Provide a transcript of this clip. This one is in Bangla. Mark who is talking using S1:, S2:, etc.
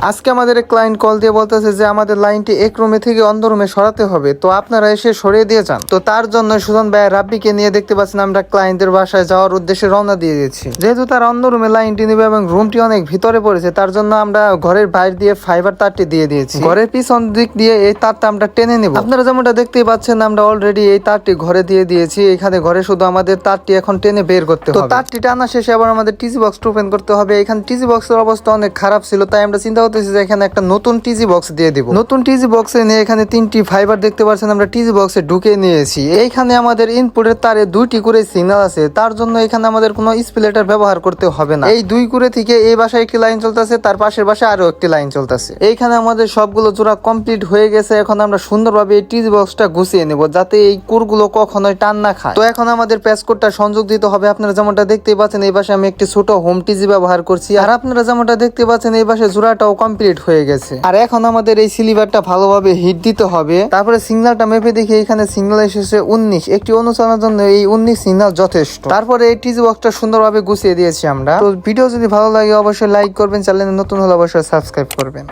S1: আজকে আমাদের এক ক্লায়েন্ট কল দিয়ে বলতেছে যে আমাদের লাইনটি এক রুমে থেকে অন্য রুমে সরাতে হবে। তো আপনারা এসে সরিয়ে দিয়ে যান। তো তার জন্য সুজন ভাই রাব্বিকে নিয়ে দেখতে পাচ্ছেন আমরা ক্লায়েন্টের বাসায় যাওয়ার উদ্দেশ্যে রওনা দিয়ে দিয়েছি। যেহেতু তার অন্য রুমে লাইনটি নেবে এবং রুমটি অনেক ভিতরে পড়েছে তার জন্য আমরা ঘরের বাইরে দিয়ে ফাইবার তারটি দিয়ে দিয়েছি। ঘরের পিছন দিক দিয়ে এই তারটা আমরা টেনে নেব। আপনারা যেমনটা দেখতেই পাচ্ছেন আমরা অলরেডি এই তারটি ঘরে দিয়ে দিয়েছি। এখানে ঘরে শুধু আমাদের তারটি এখন টেনে বের করতে হবে। তারটি টানা শেষে আবার আমাদের টিজি বক্স ওপেন করতে হবে। এখানে টিজি বক্সের অবস্থা অনেক খারাপ ছিল তাই আমরা চিন্তা করতেছি যে এখানে একটা নতুন টিজি বক্স দিয়ে দিব। নতুন টিজি বক্সে নিয়ে এখানে তিনটি ফাইবার দেখতে পাচ্ছেন, আমরা টিজি বক্সে ঢুকে নিয়েছি। এইখানে আমাদের ইনপুটের তারে দুইটি করে সিগন্যাল আছে, তার জন্য এখানে আমাদের কোনো স্প্লেটার ব্যবহার করতে হবে না। এই দুই করে থেকে এই বাসায় একটি লাইন চলতেছে, তার পাশের বাসায় আরও একটি লাইন চলতেছে। এইখানে আমাদের সবগুলো জোড়া কমপ্লিট হয়ে গেছে, এখন আমরা সুন্দরভাবে এই টিজি বক্সটা গুছিয়ে নেব, যাতে এই কুরগুলো কখনোই টান না খায়। তো এখন আমাদের প্যাসকোডটা সংযোগ দিতে হবে, আপনারা যেমনটা দেখতেই পাচ্ছেন, এই পাশে আমি একটি ছোট হোম টিজি ব্যবহার করছি। আর আপনারা যেমনটা দেখতে পাচ্ছেন, এই পাশে জোড়াটাও কমপ্লিট হয়ে গেছে। আর এখন আমাদের এই সিলিভারটা ভালোভাবে হিট দিতে হবে। তারপরে সিগন্যালটা মেপে দেখি এখানে সিগন্যাল এসেছে উনিশ। একটি অনুসরণের জন্য এই উনিশ সিগন্যাল যথেষ্ট। তারপরে এই টিজি বক্সটা সুন্দরভাবে গুছিয়ে দিয়েছি আমরা। তো ভিডিও যদি ভালো লাগে, অবশ্যই লাইক করবেন। চ্যানেলে নতুন হলে অবশ্যই সাবস্ক্রাইব করবেন।